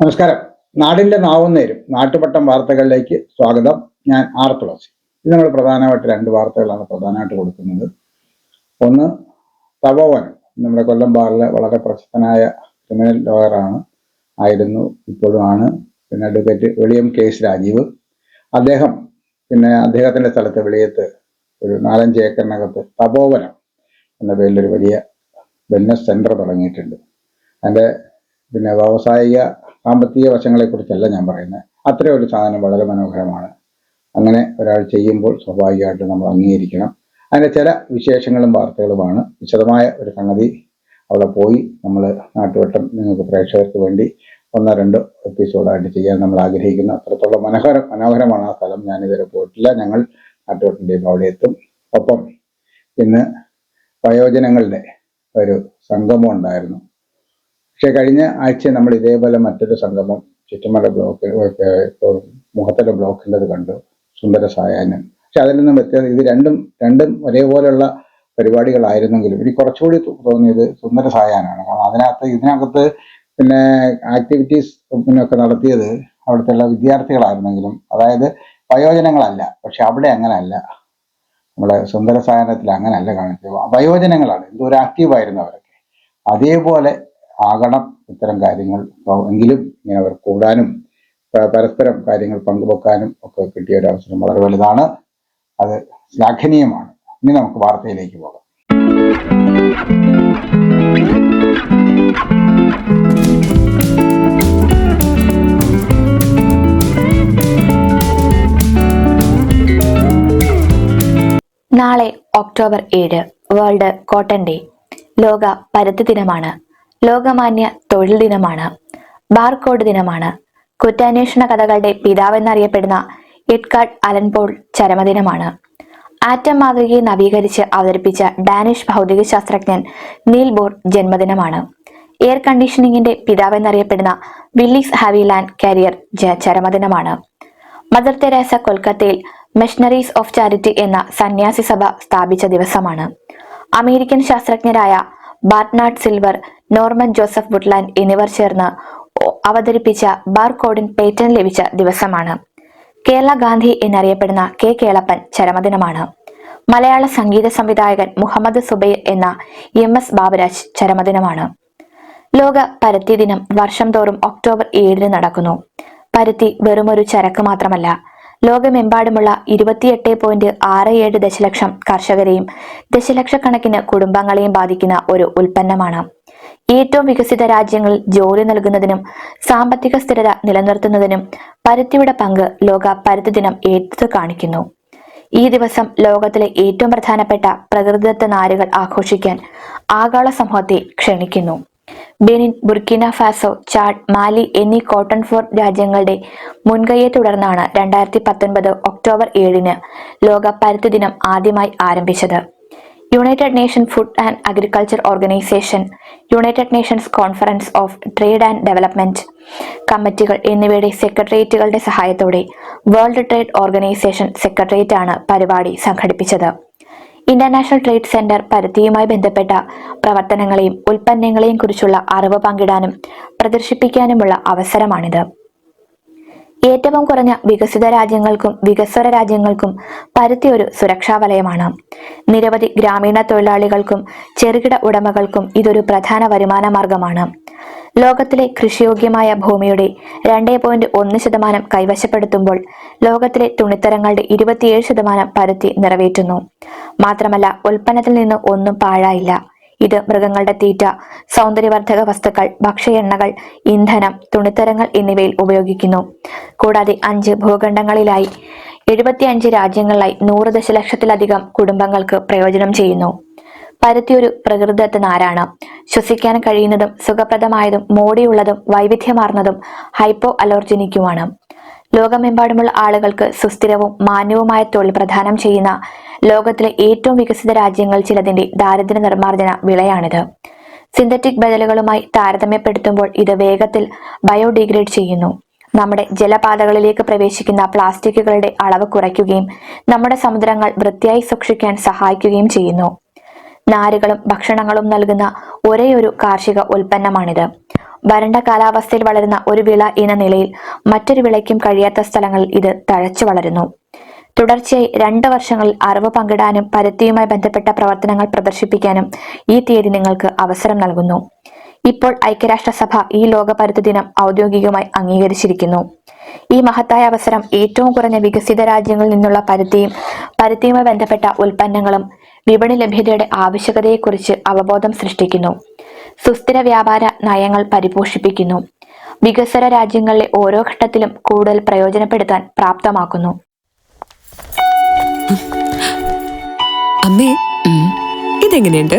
നമസ്കാരം. നാടിന്റെ നാവും നേരും. നാട്ടുപട്ടം വാർത്തകളിലേക്ക് സ്വാഗതം. ഞാൻ ആർ തുളസി. ഇത് നമ്മൾ പ്രധാനമായിട്ട് രണ്ട് വാർത്തകളാണ് പ്രധാനമായിട്ട് കൊടുക്കുന്നത്. ഒന്ന് തപോവനം നമ്മുടെ കൊല്ലം ബാറിലെ വളരെ പ്രശസ്തനായ ക്രിമിനൽ ലോയറാണ് ആയിരുന്നു ഇപ്പോഴും ആണ്. പിന്നെ അഡ്വക്കേറ്റ് വെളിയം കേസ് രാജീവ്. അദ്ദേഹം പിന്നെ അദ്ദേഹത്തിന്റെ സ്ഥലത്ത് വെളിയത്ത് ഒരു നാലഞ്ച് ഏക്കറിനകത്ത് തപോവനം എന്ന പേരിൽ ഒരു വലിയ വെൽനസ് സെന്റർ തുടങ്ങിയിട്ടുണ്ട്. അതിന്റെ പിന്നെ വ്യാവസായിക സാമ്പത്തിക വശങ്ങളെക്കുറിച്ചല്ല ഞാൻ പറയുന്നത്. അത്രയും ഒരു സാധനം വളരെ മനോഹരമാണ്. അങ്ങനെ ഒരാൾ ചെയ്യുമ്പോൾ സ്വാഭാവികമായിട്ട് നമ്മൾ അംഗീകരിക്കണം. അതിന്റെ ചില വിശേഷങ്ങളും വാർത്തകളുമാണ്. വിശദമായ ഒരു സംഗതി അവിടെ പോയി നമ്മൾ നാട്ടുവട്ടം നിങ്ങൾക്ക് പ്രേക്ഷകർക്ക് വേണ്ടി ഒന്നോ രണ്ടോ എപ്പിസോഡായിട്ട് ചെയ്യാൻ നമ്മൾ ആഗ്രഹിക്കുന്നു. അത്രത്തോളം മനോഹരം മനോഹരമാണ് ആ സ്ഥലം. ഞാനിതുവരെ പോയിട്ടില്ല. ഞങ്ങൾ നാട്ടുവട്ടം അവിടെ എത്തും. ഒപ്പം ഇന്ന് വയോജനങ്ങളുടെ ഒരു സംഗമം ഉണ്ടായിരുന്നു. പക്ഷെ കഴിഞ്ഞ ആഴ്ച നമ്മൾ ഇതേപോലെ മറ്റൊരു സംഗമം ചുറ്റുമല ബ്ലോക്ക് മുഖത്തല ബ്ലോക്കിന്റെത് കണ്ടു സുന്ദര സായാഹ്നം. പക്ഷെ അതിൽ നിന്നും വ്യത്യാസം ഇത് രണ്ടും രണ്ടും ഒരേപോലെയുള്ള പരിപാടികളായിരുന്നെങ്കിലും ഇനി കുറച്ചുകൂടി തോന്നിയത് സുന്ദര സായാഹ്നമാണ് കാരണം അതിനകത്ത് ഇതിനകത്ത് പിന്നെ ആക്ടിവിറ്റീസ് ഒക്കെ നടത്തിയത് അവിടുത്തെ വിദ്യാർത്ഥികളായിരുന്നെങ്കിലും. അതായത് വയോജനങ്ങളല്ല പക്ഷെ അവിടെ അങ്ങനല്ല. നമ്മുടെ സുന്ദര സായാഹ്നത്തിൽ അങ്ങനെയല്ല കാണിച്ചത്. വയോജനങ്ങളാണ് എന്തോ ഒരു ആക്റ്റീവായിരുന്നു അവരൊക്കെ. അതേപോലെ ആകണം ഇത്തരം കാര്യങ്ങൾ. എങ്കിലും ഇങ്ങനെ അവർ കൂടാനും പരസ്പരം കാര്യങ്ങൾ പങ്കുവെക്കാനും ഒക്കെ കിട്ടിയ ഒരു അവസരം വളരെ വലുതാണ്. അത് ശ്ലാഘനീയമാണ്. ഇനി നമുക്ക് വാർത്തയിലേക്ക് പോകാം. നാളെ ഒക്ടോബർ ഏഴ് വേൾഡ് കോട്ടൺ ഡേ. ലോക പരുത്തി ദിനമാണ്. ലോകമാന്യ തൊഴിൽ ദിനമാണ്. ബാർകോഡ് ദിനമാണ്. കുറ്റാന്വേഷണ കഥകളുടെ പിതാവെന്നറിയപ്പെടുന്ന എഡ്കാർഡ് അലൻപോൾ ചരമദിനമാണ്. ആറ്റം മാതൃകയെ നവീകരിച്ച് അവതരിപ്പിച്ച ഡാനിഷ് ഭൗതിക ശാസ്ത്രജ്ഞൻ നീൽ ബോർ ജന്മദിനമാണ്. എയർ കണ്ടീഷനിങ്ങിന്റെ പിതാവെന്നറിയപ്പെടുന്ന വില്ലിസ് ഹാവിലാൻഡ് കാരിയർ ചരമദിനമാണ്. മദർ തെരേസ കൊൽക്കത്തയിൽ മിഷണറീസ് ഓഫ് ചാരിറ്റി എന്ന സന്യാസി സഭ സ്ഥാപിച്ച ദിവസമാണ്. American ശാസ്ത്രജ്ഞരായ Bernard Silver Norman Joseph Woodland എന്നിവർ ചേർന്ന് അവതരിപ്പിച്ച ബാർകോഡിൻ പേറ്റന്റ് ലഭിച്ച ദിവസമാണ്. കേരള ഗാന്ധി എന്നറിയപ്പെടുന്ന കെ കേളപ്പൻ ചരമദിനമാണ്. മലയാള സംഗീത സംവിധായകൻ മുഹമ്മദ് സുബൈർ എന്ന എം എസ് ബാബുരാജ് ചരമദിനമാണ്. ലോക പരുത്തി ദിനം വർഷം തോറും ഒക്ടോബർ ഏഴിന് നടക്കുന്നു. പരുത്തി വെറുമൊരു ചരക്ക് മാത്രമല്ല ലോകമെമ്പാടുമുള്ള ഇരുപത്തിയെട്ട് പോയിന്റ് ആറ് ഏഴ് ദശലക്ഷം കർഷകരെയും ദശലക്ഷക്കണക്കിന് കുടുംബങ്ങളെയും ബാധിക്കുന്ന ഒരു ഉൽപ്പന്നമാണ്. ഏറ്റവും വികസിത രാജ്യങ്ങളിൽ ജോലി നൽകുന്നതിനും സാമ്പത്തിക സ്ഥിരത നിലനിർത്തുന്നതിനും പരുത്തിയുടെ പങ്ക് ലോക പരുത്തി ദിനം എടുത്തു കാണിക്കുന്നു. ഈ ദിവസം ലോകത്തിലെ ഏറ്റവും പ്രധാനപ്പെട്ട പ്രകൃതിദത്ത നാരുകൾ ആഘോഷിക്കാൻ ആഗോള സമൂഹത്തെ ക്ഷണിക്കുന്നു. Benin Burkina Faso Chad Mali എന്നീ കോട്ടൺ ഫോർ രാജ്യങ്ങളുടെ മുൻകൈയെ തുടർന്നാണ് രണ്ടായിരത്തി പത്തൊൻപത് ഒക്ടോബർ ഏഴിന് ലോക പരുത്തി ദിനം ആദ്യമായി ആരംഭിച്ചത്. United Nation Food and Agriculture Organisation United Nations Conference of Trade and Development കമ്മിറ്റികൾ എന്നിവയുടെ സെക്രട്ടേറിയറ്റുകളുടെ സഹായത്തോടെ വേൾഡ് ട്രേഡ് ഓർഗനൈസേഷൻ സെക്രട്ടേറിയറ്റാണ് പരിപാടി സംഘടിപ്പിച്ചത്. ഇന്റർനാഷണൽ ട്രേഡ് സെന്റർ പരിധിയുമായി ബന്ധപ്പെട്ട പ്രവർത്തനങ്ങളെയും ഉൽപ്പന്നങ്ങളെയും കുറിച്ചുള്ള അറിവ് പങ്കിടാനും പ്രദർശിപ്പിക്കാനുമുള്ള അവസരമാണിത്. ഏറ്റവും കുറഞ്ഞ വികസിത രാജ്യങ്ങൾക്കും വികസ്വര രാജ്യങ്ങൾക്കും പരുത്തി ഒരു സുരക്ഷാ വലയമാണ്. നിരവധി ഗ്രാമീണ തൊഴിലാളികൾക്കും ചെറുകിട ഉടമകൾക്കും ഇതൊരു പ്രധാന വരുമാന മാർഗമാണ്. ലോകത്തിലെ കൃഷിയോഗ്യമായ ഭൂമിയുടെ രണ്ടേ പോയിന്റ് ഒന്ന് ശതമാനം കൈവശപ്പെടുത്തുമ്പോൾ ലോകത്തിലെ തുണിത്തരങ്ങളുടെ ഇരുപത്തിയേഴ് ശതമാനം പരുത്തി നിറവേറ്റുന്നു. മാത്രമല്ല ഉൽപ്പന്നത്തിൽ നിന്ന് ഒന്നും പാഴായില്ല. ഇത് മൃഗങ്ങളുടെ തീറ്റ സൗന്ദര്യവർദ്ധക വസ്തുക്കൾ ഭക്ഷ്യ എണ്ണകൾ ഇന്ധനം തുണിത്തരങ്ങൾ എന്നിവയിൽ ഉപയോഗിക്കുന്നു. കൂടാതെ അഞ്ച് ഭൂഖണ്ഡങ്ങളിലായി എഴുപത്തിയഞ്ച് രാജ്യങ്ങളിലായി നൂറ് ദശലക്ഷത്തിലധികം കുടുംബങ്ങൾക്ക് പ്രയോജനം ചെയ്യുന്നു. പരുത്തി ഒരു പ്രകൃതിദത്ത നാരാണ് ശ്വസിക്കാൻ കഴിയുന്നതും സുഖപ്രദമായതും മോടിയുള്ളതും വൈവിധ്യമാർന്നതും ഹൈപ്പോ അലോർജനിക്കുമാണ് ലോകമെമ്പാടുമുള്ള ആളുകൾക്ക് സുസ്ഥിരവും മാന്യവുമായ തൊഴിൽ പ്രദാനം ചെയ്യുന്ന ലോകത്തിലെ ഏറ്റവും വികസിത രാജ്യങ്ങൾ ചിലതിന്റെ ദാരിദ്ര്യ നിർമ്മാർജന വിളയാണിത്. സിന്തറ്റിക് ബദലുകളുമായി താരതമ്യപ്പെടുത്തുമ്പോൾ ഇത് വേഗത്തിൽ ബയോഡിഗ്രേഡ് ചെയ്യുന്നു. നമ്മുടെ ജലപാതകളിലേക്ക് പ്രവേശിക്കുന്ന പ്ലാസ്റ്റിക്കുകളുടെ അളവ് കുറയ്ക്കുകയും നമ്മുടെ സമുദ്രങ്ങൾ വൃത്തിയായി സൂക്ഷിക്കാൻ സഹായിക്കുകയും ചെയ്യുന്നു. നാരുകളും ഭക്ഷണങ്ങളും നൽകുന്ന ഒരേയൊരു കാർഷിക ഉൽപ്പന്നമാണിത്. വരണ്ട കാലാവസ്ഥയിൽ വളരുന്ന ഒരു വിള എന്ന നിലയിൽ മറ്റൊരു വിളയ്ക്കും കഴിയാത്ത സ്ഥലങ്ങളിൽ ഇത് തഴച്ചു വളരുന്നു. തുടർച്ചയായി രണ്ട് വർഷങ്ങളിൽ അറിവ് പങ്കിടാനും പരുത്തിയുമായി ബന്ധപ്പെട്ട പ്രവർത്തനങ്ങൾ പ്രദർശിപ്പിക്കാനും ഈ തീയതി നിങ്ങൾക്ക് അവസരം നൽകുന്നു. ഇപ്പോൾ ഐക്യരാഷ്ട്രസഭ ഈ ലോക ദിനം ഔദ്യോഗികമായി അംഗീകരിച്ചിരിക്കുന്നു. ഈ മഹത്തായ അവസരം ഏറ്റവും കുറഞ്ഞ വികസിത രാജ്യങ്ങളിൽ നിന്നുള്ള പരുത്തിയും പരുത്തിയുമായി ബന്ധപ്പെട്ട ഉൽപ്പന്നങ്ങളും വിപണി ലഭ്യതയുടെ ആവശ്യകതയെക്കുറിച്ച് അവബോധം സൃഷ്ടിക്കുന്നു. സുസ്ഥിര വ്യാപാര നയങ്ങൾ പരിപോഷിപ്പിക്കുന്നു. വികസ്വര രാജ്യങ്ങളിലെ ഓരോ ഘട്ടത്തിലും കൂടുതൽ പ്രയോജനപ്പെടുത്താൻ പ്രാപ്തമാക്കുന്നു. ഇതെങ്ങനെയുണ്ട്?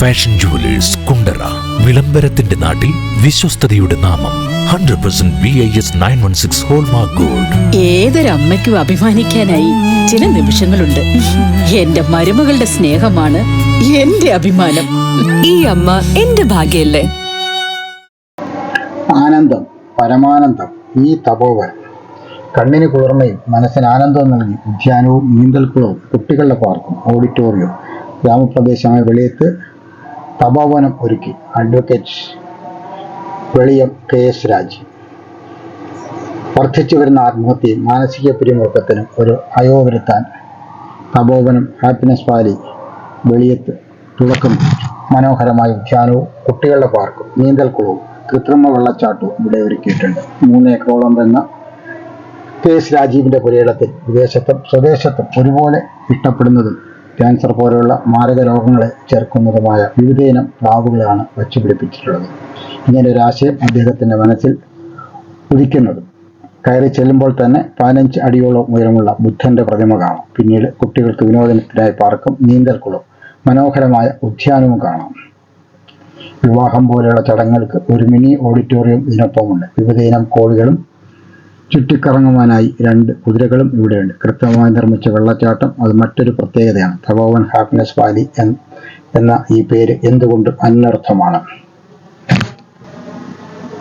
fashion jewellers Kundara വിളംബരത്തിന്റെ നാട്ടിൽ വിശ്വസ്തതയുടെ നാമം hundred percent V I S nine one six hallmark gold ഏതൊരമ്മയ്ക്കും അഭിമാനിക്കാനായി ചില നിമിഷങ്ങളുണ്ട്. എന്റെ മരുമകളുടെ സ്നേഹമാണ് എന്റെ അഭിമാനം. ഈ അമ്മ എന്റെ ഭാഗ്യല്ലേ? ആനന്ദം പരമാനന്ദം ഈ തപോവൻ കണ്ണിന് കുളിർമയും മനസ്സിന് ആനന്ദവും നൽകി ഉദ്യാനവും നീന്തൽക്കുളവും കുട്ടികളുടെ പാർക്കും ഓഡിറ്റോറിയവും ഗ്രാമപ്രദേശമായ വെളിയത്ത് തപോവനം ഒരുക്കി. Advocate Veliyam K S Raj. വർദ്ധിച്ചു വരുന്ന ആത്മഹത്യയും മാനസിക പിരിമുറുക്കത്തിനും ഒരു അയവ് വരുത്താൻ തപോവനം ഹാപ്പിനെസ് വാലി വെളിയത്ത് തുടക്കം. മനോഹരമായ ഉദ്യാനവും കുട്ടികളുടെ പാർക്കും നീന്തൽക്കുളവും കൃത്രിമ വെള്ളച്ചാട്ടവും ഇവിടെ ഒരുക്കിയിട്ടുണ്ട്. മൂന്ന് ഏക്കറോളം വരുന്ന കെ എസ് രാജീവിന്റെ പുരയിടത്തിൽ വിദേശത്തും സ്വദേശത്തും ഒരുപോലെ ഇഷ്ടപ്പെടുന്നതും ക്യാൻസർ പോലെയുള്ള മാരക രോഗങ്ങളെ ചേർക്കുന്നതുമായ വിവിധയിനം പ്ലാവുകളാണ് വച്ചുപിടിപ്പിച്ചിട്ടുള്ളത്. ഇങ്ങനെ ഒരു ആശയം അദ്ദേഹത്തിന്റെ മനസ്സിൽ ഉദിക്കുന്നത്. കയറി ചെല്ലുമ്പോൾ തന്നെ പതിനഞ്ച് അടിയോളം ഉയരമുള്ള ബുദ്ധന്റെ പ്രതിമ കാണാം. പിന്നീട് കുട്ടികൾക്ക് വിനോദനത്തിനായി പാർക്കും നീന്തൽക്കുളം. മനോഹരമായ ഉദ്യാനവും കാണാം. വിവാഹം പോലെയുള്ള ചടങ്ങുകൾക്ക് ഒരു മിനി ഓഡിറ്റോറിയം ഇതിനൊപ്പമുണ്ട്. വിവിധയിനം കോഴികളും ചുറ്റിക്കറങ്ങുവാനായി രണ്ട് കുതിരകളും ഇവിടെയുണ്ട്. കൃത്യമായി നിർമ്മിച്ച വെള്ളച്ചാട്ടം അത് മറ്റൊരു പ്രത്യേകതയാണ്. തപോവൻ ഹാപ്പിനെസ് വാലി എന്ന ഈ പേര് എന്തുകൊണ്ട് അന്വർത്ഥമാണ്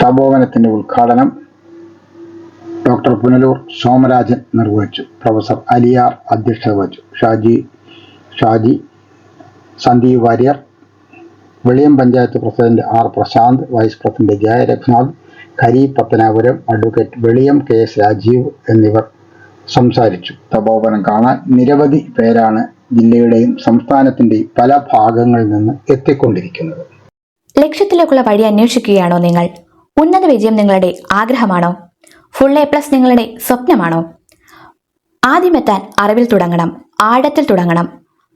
തപോവനത്തിന്റെ ഉദ്ഘാടനം ഡോക്ടർ പുനലൂർ സോമരാജൻ നിർവഹിച്ചു. പ്രൊഫസർ അലിയാർ അധ്യക്ഷത വഹിച്ചു. Shaji Shaji Sandeep Warrier Veliyam panchayat president R Prashanth vice president Jaya Raghunath Hari Pathanapuram advocate Veliyam K S Rajeev എന്നിവർ സംസാരിച്ചു. തപോവനം കാണാൻ നിരവധി പേരാണ് ജില്ലയുടെയും സംസ്ഥാനത്തിന്റെയും പല ഭാഗങ്ങളിൽ നിന്ന് എത്തിക്കൊണ്ടിരിക്കുന്നത്. ലക്ഷ്യത്തിലേക്കുള്ള വഴി അന്വേഷിക്കുകയാണോ നിങ്ങൾ? ഉന്നത വിജയം നിങ്ങളുടെ ആഗ്രഹമാണോ? ഫുൾ എ പ്ലസ് നിങ്ങളുടെ സ്വപ്നമാണോ? ആദ്യമെത്താൻ അറിവിൽ തുടങ്ങണം ആഴത്തിൽ തുടങ്ങണം.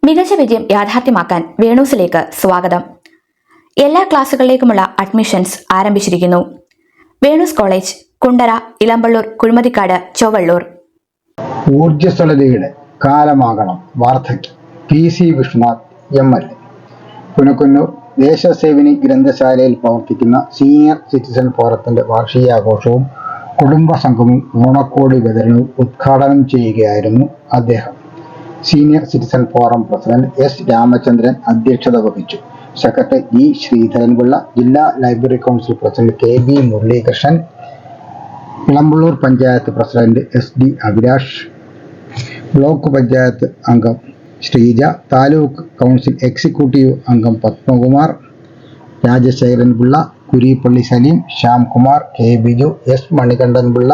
മികച്ച വിജയം യാഥാർത്ഥ്യമാക്കാൻ വേണൂസിലേക്ക് സ്വാഗതം. എല്ലാ ക്ലാസ്സുകളിലേക്കുമുള്ള അഡ്മിഷൻസ് ആരംഭിച്ചിരിക്കുന്നു. വേണൂസ് കോളേജ് കുണ്ടറ ഇളമ്പള്ളൂർ കുഴിമതിക്കാട് ചൊവ്വള്ളൂർ. ഊർജസ്വലതയുടെ കാലമാകണം വാർദ്ധക്യം. P C Viswanath M L A. Punakkunnoor Deshasevini ഗ്രന്ഥശാലയിൽ പ്രവർത്തിക്കുന്ന സീനിയർ സിറ്റിസൺ ഫോറത്തിന്റെ വാർഷികാഘോഷവും കുടുംബ സംഘവും ഓണക്കോടി വിതരണവും ഉദ്ഘാടനം ചെയ്യുകയായിരുന്നു അദ്ദേഹം. Senior citizen forum president S Ramachandran അധ്യക്ഷത വഹിച്ചു. സെക്രട്ടറി ജി ശ്രീധരൻപിള്ള ജില്ലാ library council president K B Muralikrishnan Elampalloor panchayat president S D Abhilash block panchayat അംഗം ശ്രീജ താലൂക്ക് കൗൺസിൽ എക്സിക്യൂട്ടീവ് അംഗം Padmakumar Rajasekharan Pillai Kurippally Saleem Shyamkumar K Biju S Manikandan Pillai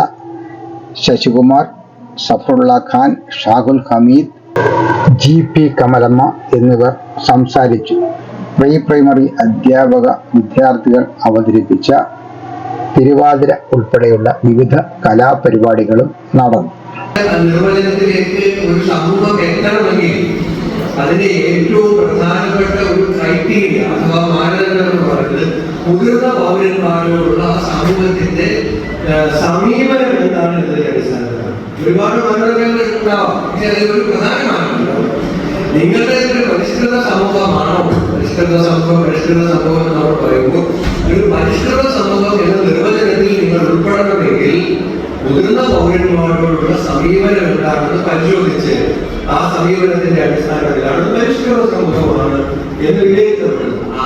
Sasikumar Safarulla Khan Shahul Hameed G P Kamalamma എന്നിവർ സംസാരിച്ചു. Pre primary അധ്യാപക വിദ്യാർത്ഥികൾ അവതരിപ്പിച്ച തിരുവാതിര ഉൾപ്പെടെയുള്ള വിവിധ കലാപരിപാടികളും നടന്നു. നിർവചനത്തിലേക്ക് ഒരു സമൂഹം എത്തണമെങ്കിൽ അതിന്റെ ഏറ്റവും പ്രധാനപ്പെട്ട ഒരു ക്രൈറ്റീരിയ അഥവാ മാനദണ്ഡം എന്ന് പറയുന്നത് മുതിർന്ന പൗരന്മാരോടുള്ള സമൂഹത്തിന്റെ സമീപനം എന്താണ് എന്നതിന്റെ അടിസ്ഥാനത്തിൽ ഒരുപാട് മാനദണ്ഡങ്ങൾ ഉണ്ടാവാം. പക്ഷെ അതിൽ ഒരു പ്രധാന നിങ്ങളുടെ ഒരു പരിഷ്കൃത സമൂഹമാണോ? പരിഷ്കൃത സമൂഹം പരിഷ്കൃത സമൂഹം എന്ന് നമ്മൾ പറയുമ്പോൾ ഒരു പരിഷ്കൃത സമൂഹം എന്ന നിർവചനത്തിൽ നിങ്ങൾ ഉൾപ്പെടണമെങ്കിൽ മുതിർന്ന പൗരന്മാരോടുള്ള സമീപനം എന്താണെന്ന് പരിശോധിച്ച് ആ സമീപനത്തിന്റെ അടിസ്ഥാനത്തിലാണ് പരിഷ്കൃത സമൂഹമാണ് എന്ന് വിലയിരുത്തപ്പെടുന്നത്. ആ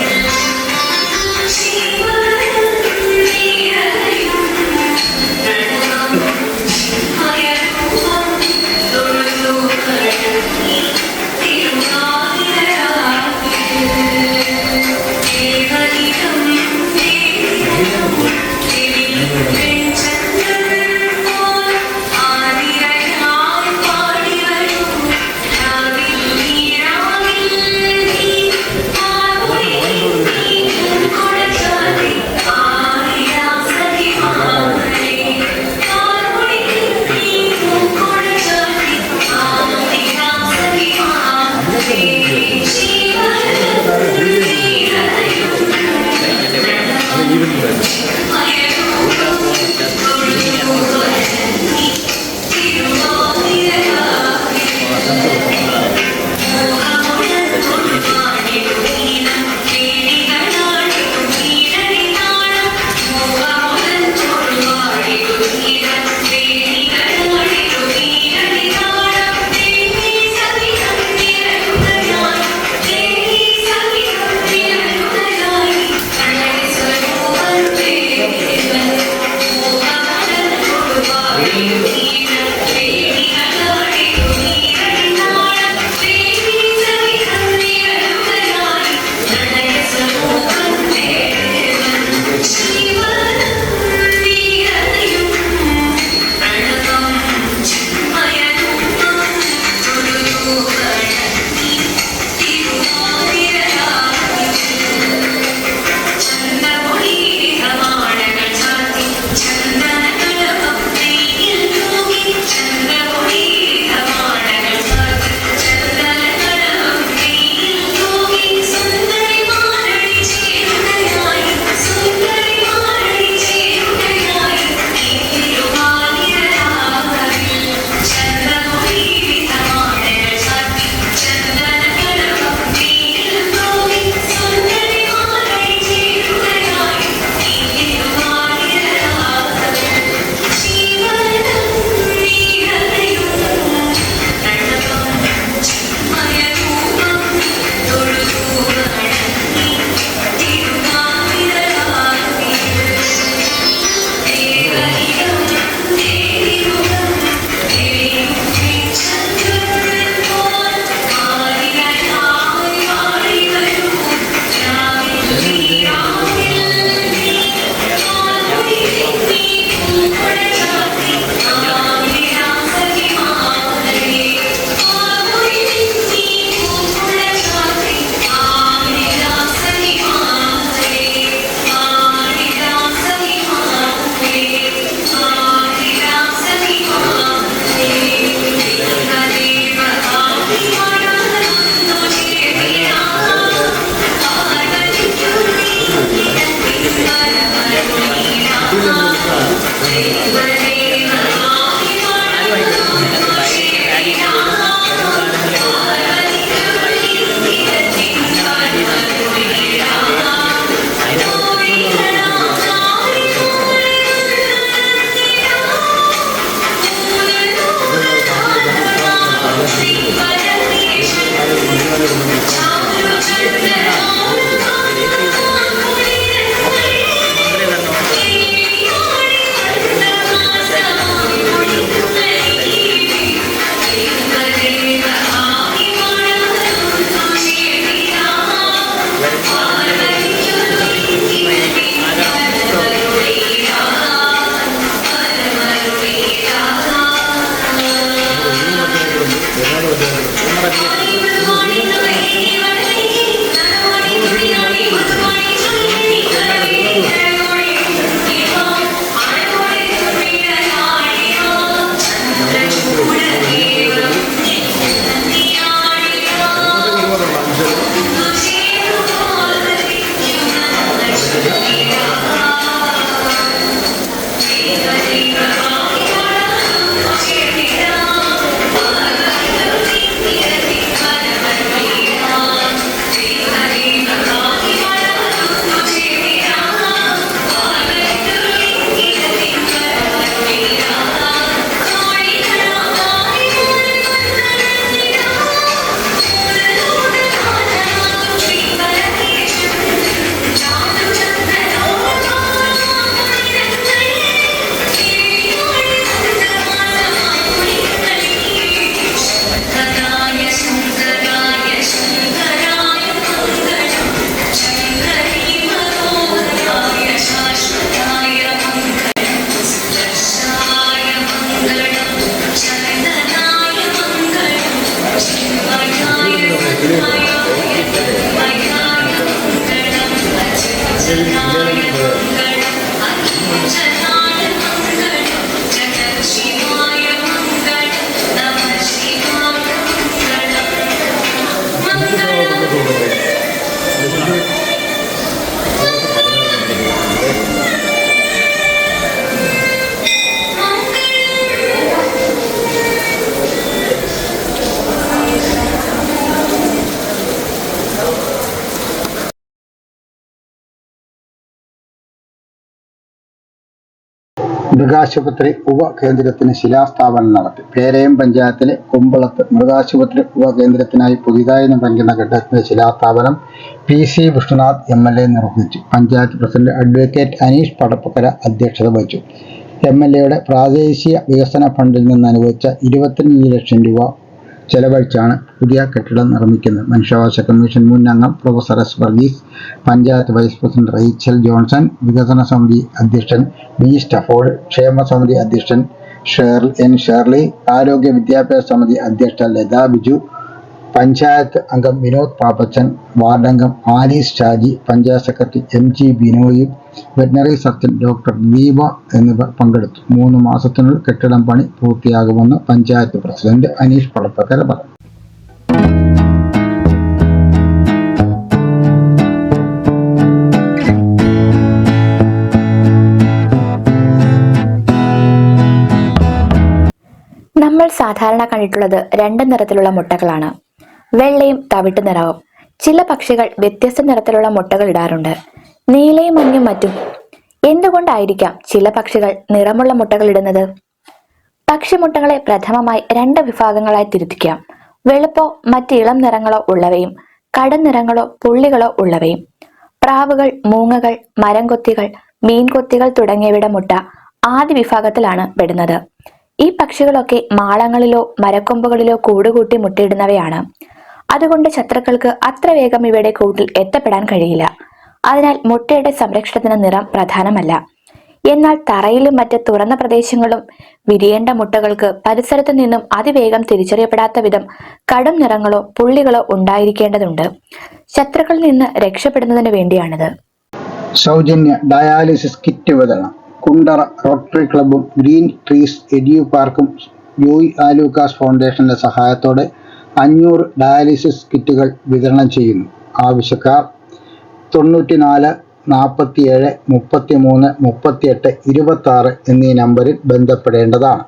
മൃഗാശുപത്രി ഉപകേന്ദ്രത്തിന് ശിലാസ്ഥാപനം നടത്തി. പേരയം പഞ്ചായത്തിലെ കുമ്പളത്ത് മൃഗാശുപത്രി ഉപകേന്ദ്രത്തിനായി പുതിയതായി നിർമ്മിക്കുന്ന കെട്ടിടത്തിന്റെ ശിലാസ്ഥാപനം P C Vishnunath M L A നിർവഹിച്ചു. പഞ്ചായത്ത് പ്രസിഡന്റ് അഡ്വക്കേറ്റ് അനീഷ് പടപ്പക്കര അധ്യക്ഷത വഹിച്ചു. എം എൽ എയുടെ പ്രാദേശിക വികസന ഫണ്ടിൽ നിന്ന് അനുവദിച്ച ഇരുപത്തിയഞ്ച് ലക്ഷം രൂപ ചെലവഴിച്ചാണ് പുതിയ കെട്ടിടം നിർമ്മിക്കുന്നത്. മനുഷ്യാവകാശ കമ്മീഷൻ മുൻ അംഗം professor S Varghese panchayat vice president Rachel Johnson വികസന സമിതി അധ്യക്ഷൻ ബി സ്റ്റഫോർഡ് ക്ഷേമ സമിതി അധ്യക്ഷൻ ഷേർ എൻ ഷേർലി ആരോഗ്യ വിദ്യാഭ്യാസ സമിതി അധ്യക്ഷ ലതാ ബിജു പഞ്ചായത്ത് അംഗം Vinod Pappachan വാർഡംഗം Alice Shaji panchayat secretary M G ബിനോയും veterinary surgeon doctor Deepa എന്നിവർ പങ്കെടുത്തു. മൂന്ന് മാസത്തിനുള്ളിൽ കെട്ടിടം പണി പൂർത്തിയാകുമെന്ന് പഞ്ചായത്ത് പ്രസിഡന്റ് അനീഷ് പളപ്പക്കര പറഞ്ഞു. നമ്മൾ സാധാരണ കണ്ടിട്ടുള്ളത് രണ്ട് നിറത്തിലുള്ള മുട്ടകളാണ്. വെള്ളയും തവിട്ട് നിറവും. ചില പക്ഷികൾ വ്യത്യസ്ത നിറത്തിലുള്ള മുട്ടകൾ ഇടാറുണ്ട്. നീലയും മഞ്ഞും മറ്റും. എന്തുകൊണ്ടായിരിക്കാം ചില പക്ഷികൾ നിറമുള്ള മുട്ടകൾ ഇടുന്നത്? പക്ഷിമുട്ടകളെ പ്രഥമമായി രണ്ട് വിഭാഗങ്ങളായി തിരുത്തിക്കാം. വെളുപ്പോ മറ്റ് ഇളം നിറങ്ങളോ ഉള്ളവയും കടനിറങ്ങളോ പുള്ളികളോ ഉള്ളവയും. പ്രാവുകൾ മൂങ്ങകൾ മരംകൊത്തികൾ മീൻകൊത്തികൾ തുടങ്ങിയവയുടെ മുട്ട ആദ്യ വിഭാഗത്തിലാണ് പെടുന്നത്. ഈ പക്ഷികളൊക്കെ മാളങ്ങളിലോ മരക്കൊമ്പുകളിലോ കൂടുകൂട്ടി മുട്ടയിടുന്നവയാണ്. അതുകൊണ്ട് ശത്രുക്കൾക്ക് അത്ര വേഗം ഇവയുടെ കൂട്ടിൽ എത്തപ്പെടാൻ കഴിയില്ല. അതിനാൽ മുട്ടയുടെ സംരക്ഷണത്തിന് നിറം പ്രധാനമല്ല. എന്നാൽ തറയിലും മറ്റ് തുറന്ന പ്രദേശങ്ങളും വിരിയേണ്ട മുട്ടകൾക്ക് പരിസരത്തു നിന്നും അതിവേഗം തിരിച്ചറിയപ്പെടാത്ത വിധം കടും നിറങ്ങളോ പുള്ളികളോ ഉണ്ടായിരിക്കേണ്ടതുണ്ട്. ശത്രുക്കളിൽ നിന്ന് രക്ഷപ്പെടുന്നതിന് വേണ്ടിയാണിത്. സൗജന്യ ഡയാലിസിസ് കിറ്റ് വിതരണം. കുണ്ടറ റോട്ടറി ക്ലബ്ബും ഗ്രീൻ ട്രീസ് എഡ്യൂ പാർക്കും ജോയ് ആലൂക്കാസ് ഫൗണ്ടേഷന്റെ സഹായത്തോടെ അഞ്ഞൂറ് ഡയാലിസിസ് കിറ്റുകൾ വിതരണം ചെയ്യുന്നു. ആവശ്യക്കാർ തൊണ്ണൂറ്റിനാല് നാൽപ്പത്തിയേഴ് മുപ്പത്തിമൂന്ന് മുപ്പത്തിയെട്ട് ഇരുപത്തി ആറ് എന്നീ നമ്പറിൽ ബന്ധപ്പെടേണ്ടതാണ്.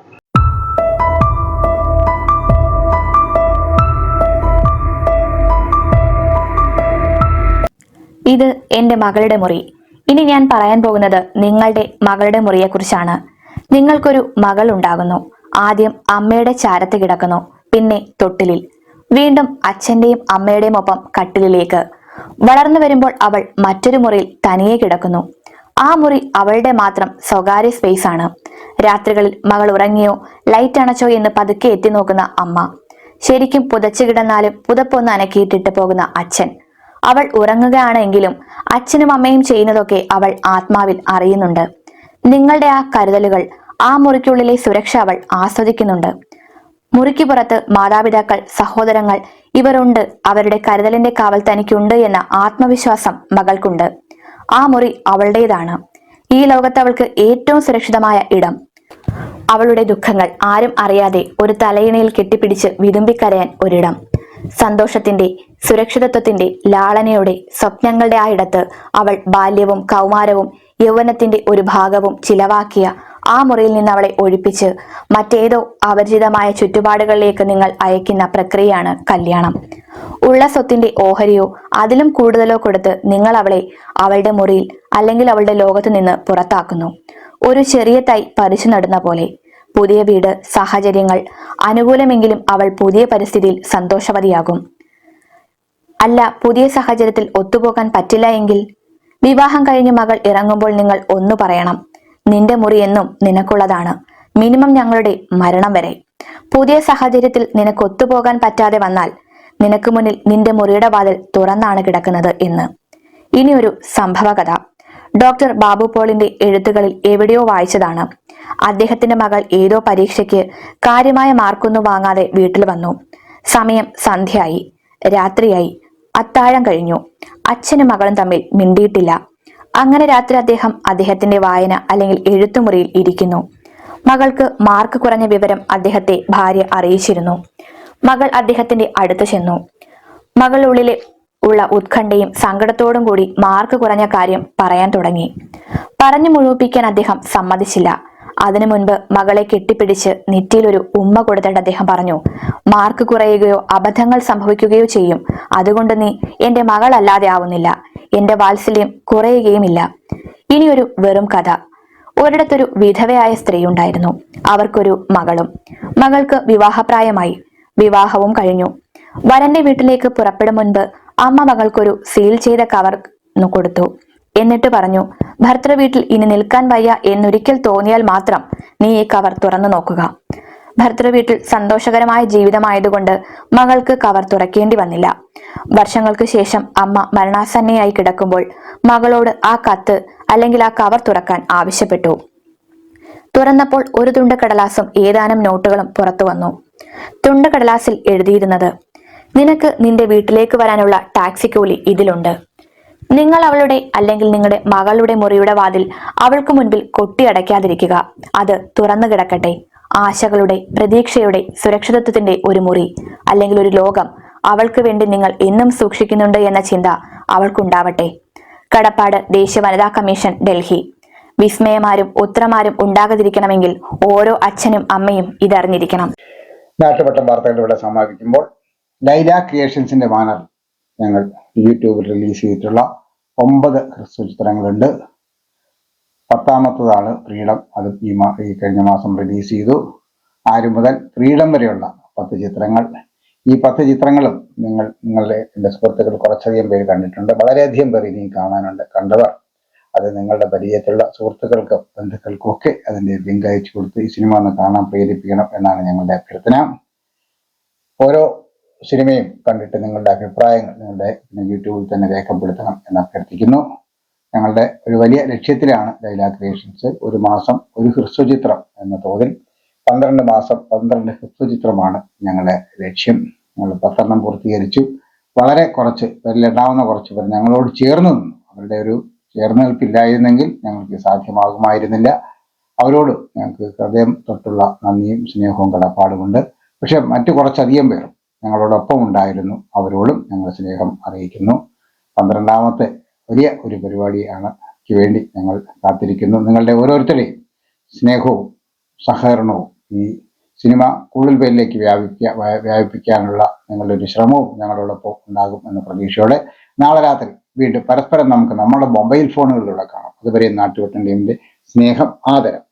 ഇത് എന്റെ മകളുടെ മുറി. ഇനി ഞാൻ പറയാൻ പോകുന്നത് നിങ്ങളുടെ മകളുടെ മുറിയെക്കുറിച്ചാണ്. നിങ്ങൾക്കൊരു മകൾ ഉണ്ടാകുന്നു ആദ്യം അമ്മയുടെ ചാരത്ത് കിടക്കുന്നു. പിന്നെ തൊട്ടിലിൽ. വീണ്ടും അച്ഛന്റെയും അമ്മയുടെയും ഒപ്പം കട്ടിലിലേക്ക്. വളർന്നു വരുമ്പോൾ അവൾ മറ്റൊരു മുറിയിൽ തനിയെ കിടക്കുന്നു. ആ മുറി അവളുടെ മാത്രം സ്വകാര്യ സ്പേസ് ആണ്. രാത്രികളിൽ മകൾ ഉറങ്ങിയോ ലൈറ്റ് അണച്ചോ എന്ന് പതുക്കെ എത്തി നോക്കുന്ന അമ്മ. ശരിക്കും പുതച്ചു കിടന്നാലും പുതപ്പൊന്ന് അനക്കിയിട്ടിട്ട് പോകുന്ന അച്ഛൻ. അവൾ ഉറങ്ങുകയാണെങ്കിലും അച്ഛനും അമ്മയും ചെയ്യുന്നതൊക്കെ അവൾ ആത്മാവിൽ അറിയുന്നുണ്ട്. നിങ്ങളുടെ ആ കരുതലുകൾ ആ മുറിക്കുള്ളിലെ സുരക്ഷ അവൾ ആസ്വദിക്കുന്നുണ്ട്. മുറിക്ക് പുറത്ത് മാതാപിതാക്കൾ സഹോദരങ്ങൾ ഇവരുണ്ട്. അവരുടെ കരുതലിന്റെ കാവൽ തനിക്കുണ്ട് എന്ന ആത്മവിശ്വാസം മകൾക്കുണ്ട്. ആ മുറി അവളുടേതാണ്. ഈ ലോകത്ത് അവൾക്ക് ഏറ്റവും സുരക്ഷിതമായ ഇടം. അവളുടെ ദുഃഖങ്ങൾ ആരും അറിയാതെ ഒരു തലയിണയിൽ കെട്ടിപ്പിടിച്ച് വിതുമ്പിക്കരയാൻ ഒരിടം. സന്തോഷത്തിന്റെ സുരക്ഷിതത്വത്തിന്റെ ലാളനയുടെ സ്വപ്നങ്ങളുടെ ആ ഇടത്ത് അവൾ ബാല്യവും കൗമാരവും യൗവനത്തിന്റെ ഒരു ഭാഗവും ചിലവാക്കിയ ആ മുറിയിൽ നിന്ന് അവളെ ഒഴിപ്പിച്ച് മറ്റേതോ അപരിചിതമായ ചുറ്റുപാടുകളിലേക്ക് നിങ്ങൾ അയക്കുന്ന പ്രക്രിയയാണ് കല്യാണം. ഉള്ള സ്വത്തിന്റെ ഓഹരിയോ അതിലും കൂടുതലോ കൊടുത്ത് നിങ്ങൾ അവളെ അവളുടെ മുറിയിൽ അല്ലെങ്കിൽ അവളുടെ ലോകത്ത് നിന്ന് പുറത്താക്കുന്നു. ഒരു ചെറിയ തൈ പറിച്ചു നടുന്ന പോലെ. പുതിയ വീട് സാഹചര്യങ്ങൾ അനുകൂലമെങ്കിലും അവൾ പുതിയ പരിസ്ഥിതിയിൽ സന്തോഷവതിയാകും. അല്ല പുതിയ സാഹചര്യത്തിൽ ഒത്തുപോകാൻ പറ്റില്ല എങ്കിൽ? വിവാഹം കഴിഞ്ഞ് മകൾ ഇറങ്ങുമ്പോൾ നിങ്ങൾ ഒന്നു പറയണം. നിന്റെ മുറി എന്നും നിനക്കുള്ളതാണ്. മിനിമം ഞങ്ങളുടെ മരണം വരെ. പുതിയ സാഹചര്യത്തിൽ നിനക്ക് ഒത്തുപോകാൻ പറ്റാതെ വന്നാൽ നിനക്ക് മുന്നിൽ നിന്റെ മുറിയുടെ വാതിൽ തുറന്നാണ് കിടക്കുന്നത് എന്ന്. ഇനി ഒരു സംഭവ കഥ ഡോക്ടർ ബാബു പോളിന്റെ എഴുത്തുകളിൽ എവിടെയോ വായിച്ചതാണ്. അദ്ദേഹത്തിന്റെ മകൾ ഏതോ പരീക്ഷയ്ക്ക് കാര്യമായ മാർക്കൊന്നും വാങ്ങാതെ വീട്ടിൽ വന്നു. സമയം സന്ധ്യയായി. രാത്രിയായി. അത്താഴം കഴിഞ്ഞു. അച്ഛനും മകളും തമ്മിൽ മിണ്ടിയിട്ടില്ല. അങ്ങനെ രാത്രി അദ്ദേഹം അദ്ദേഹത്തിന്റെ വായന അല്ലെങ്കിൽ എഴുത്തുമുറിയിൽ ഇരിക്കുന്നു. മകൾക്ക് മാർക്ക് കുറഞ്ഞ വിവരം അദ്ദേഹത്തെ ഭാര്യ അറിയിച്ചിരുന്നു. മകൾ അദ്ദേഹത്തിന്റെ അടുത്ത് ചെന്നു. മകളുള്ളിലെ ഉള്ള ഉത്കണ്ഠയും സങ്കടത്തോടും കൂടി മാർക്ക് കുറഞ്ഞ കാര്യം പറയാൻ തുടങ്ങി. പറഞ്ഞു മുഴുവിപ്പിക്കാൻ അദ്ദേഹം സമ്മതിച്ചില്ല. അതിനു മുൻപ് മകളെ കെട്ടിപ്പിടിച്ച് നെറ്റിയിലൊരു ഉമ്മ കൊടുത്തിട്ട് അദ്ദേഹം പറഞ്ഞു മാർക്ക് കുറയുകയോ അബദ്ധങ്ങൾ സംഭവിക്കുകയോ ചെയ്യും. അതുകൊണ്ട് നീ എന്റെ മകളല്ലാതെ ആവുന്നില്ല. എന്റെ വാത്സല്യം കുറയുകയുമില്ല. ഇനിയൊരു വെറും കഥ. ഒരിടത്തൊരു വിധവയായ സ്ത്രീ ഉണ്ടായിരുന്നു അവർക്കൊരു മകളും. മകൾക്ക് വിവാഹപ്രായമായി. വിവാഹവും കഴിഞ്ഞു. വരന്റെ വീട്ടിലേക്ക് പുറപ്പെടും മുൻപ് അമ്മ മകൾക്കൊരു സീൽ ചെയ്ത കവർ കൊടുത്തു. എന്നിട്ട് പറഞ്ഞു ഭർത്തൃ വീട്ടിൽ ഇനി നിൽക്കാൻ വയ്യ എന്നൊരിക്കൽ തോന്നിയാൽ മാത്രം നീ ഈ കവർ തുറന്നു നോക്കുക. ഭർത്തൃ വീട്ടിൽ സന്തോഷകരമായ ജീവിതമായതുകൊണ്ട് മകൾക്ക് കവർ തുറക്കേണ്ടി വന്നില്ല. വർഷങ്ങൾക്ക് ശേഷം അമ്മ മരണാസന്നയായി കിടക്കുമ്പോൾ മകളോട് ആ കത്ത് അല്ലെങ്കിൽ ആ കവർ തുറക്കാൻ ആവശ്യപ്പെട്ടു. തുറന്നപ്പോൾ ഒരു തുണ്ട് കടലാസും ഏതാനും നോട്ടുകളും പുറത്തു വന്നു. തുണ്ട് കടലാസിൽ എഴുതിയിരുന്നത് നിനക്ക് നിന്റെ വീട്ടിലേക്ക് വരാനുള്ള ടാക്സി കൂലി ഇതിലുണ്ട്. നിങ്ങൾ അവളുടെ അല്ലെങ്കിൽ നിങ്ങളുടെ മകളുടെ മുറിയുടെ വാതിൽ അവൾക്ക് മുൻപിൽ കൊട്ടിയടയ്ക്കാതിരിക്കുക. അത് തുറന്നു കിടക്കട്ടെ. ആശകളുടെ പ്രതീക്ഷയുടെ സുരക്ഷിതത്വത്തിന്റെ ഒരു മുറി അല്ലെങ്കിൽ ഒരു ലോകം അവൾക്ക് വേണ്ടി നിങ്ങൾ എന്നും സൂക്ഷിക്കുന്നുണ്ട് എന്ന ചിന്ത അവൾക്കുണ്ടാവട്ടെ. കടപ്പാട് ദേശീയ വനിതാ കമ്മീഷൻ ഡൽഹി. വിസ്മയമാരും ഉത്തരമാരും ഉണ്ടാകാതിരിക്കണമെങ്കിൽ ഓരോ അച്ഛനും അമ്മയും ഇതറിഞ്ഞിരിക്കണം. നാട്ടുപട്ടം വാർത്തകൾ സമാപിക്കുമ്പോൾ ലൈല ക്രിയേഷൻസിന്റെ ബാനർ ഞങ്ങൾ യൂട്യൂബിൽ റിലീസ് ചെയ്തിട്ടുള്ള ഒമ്പത് ഹ്രസ്വ ചിത്രങ്ങളുണ്ട്. പത്താമത്തതാണ് ഫ്രീഡം. അത് ഈ മാ ഈ കഴിഞ്ഞ മാസം റിലീസ് ചെയ്തു. ആര് മുതൽ ഫ്രീഡം വരെയുള്ള പത്ത് ചിത്രങ്ങൾ. ഈ പത്ത് ചിത്രങ്ങളും നിങ്ങൾ നിങ്ങളുടെ എന്റെ സുഹൃത്തുക്കൾ കുറച്ചധികം പേര് കണ്ടിട്ടുണ്ട്. വളരെയധികം പേർ ഇനിയും കാണാനുണ്ട്. കണ്ടവർ അത് നിങ്ങളുടെ പരിചയത്തിലുള്ള സുഹൃത്തുക്കൾക്കും ബന്ധുക്കൾക്കും ഒക്കെ അതിന്റെ ലിങ്ക് അയച്ചു കൊടുത്ത് ഈ സിനിമ ഒന്ന് കാണാൻ പ്രേരിപ്പിക്കണം എന്നാണ് ഞങ്ങളുടെ അഭ്യർത്ഥന. ഓരോ സിനിമയും കണ്ടിട്ട് നിങ്ങളുടെ അഭിപ്രായങ്ങൾ നിങ്ങളുടെ യൂട്യൂബിൽ തന്നെ രേഖപ്പെടുത്തണം എന്ന് അഭ്യർത്ഥിക്കുന്നു. ഞങ്ങളുടെ ഒരു വലിയ ലക്ഷ്യത്തിലാണ് ലൈല ക്രിയേഷൻസ്. ഒരു മാസം ഒരു ഹ്രസ്വചിത്രം എന്ന തോതിൽ പന്ത്രണ്ട് മാസം പന്ത്രണ്ട് ഹ്രസ്വചിത്രമാണ് ഞങ്ങളുടെ ലക്ഷ്യം. ഞങ്ങൾ പത്തെണ്ണം പൂർത്തീകരിച്ചു. വളരെ കുറച്ച് പേരിലുണ്ടാവുന്ന കുറച്ച് പേർ ഞങ്ങളോട് ചേർന്ന് നിന്നു. അവരുടെ ഒരു ചേർന്ന് നിൽപ്പില്ലായിരുന്നെങ്കിൽ ഞങ്ങൾക്ക് സാധ്യമാകുമായിരുന്നില്ല. അവരോട് ഞങ്ങൾക്ക് ഹൃദയം തൊട്ടുള്ള നന്ദിയും സ്നേഹവും കടപ്പാടുമുണ്ട്. പക്ഷെ മറ്റു കുറച്ചധികം പേർ ഞങ്ങളോടൊപ്പം ഉണ്ടായിരുന്നു. അവരോടും ഞങ്ങൾ സ്നേഹം അറിയിക്കുന്നു. പന്ത്രണ്ടാമത്തെ വലിയ ഒരു പരിപാടിയാണ് വേണ്ടി ഞങ്ങൾ കാത്തിരിക്കുന്നു. നിങ്ങളുടെ ഓരോരുത്തരുടെയും സ്നേഹവും സഹകരണവും ഈ സിനിമ കൂടുതൽ പേരിലേക്ക് വ്യാപിക്ക വ്യാപിപ്പിക്കാനുള്ള നിങ്ങളുടെ ഒരു ശ്രമവും ഞങ്ങളോടൊപ്പം ഉണ്ടാകും എന്ന പ്രതീക്ഷയോടെ നാളെ രാത്രി വീണ്ടും പരസ്പരം നമുക്ക് നമ്മുടെ മൊബൈൽ ഫോണുകളിലൂടെ കാണാം. അതുവരെ നാട്ടുവട്ടന്റെയും സ്നേഹം ആദരം.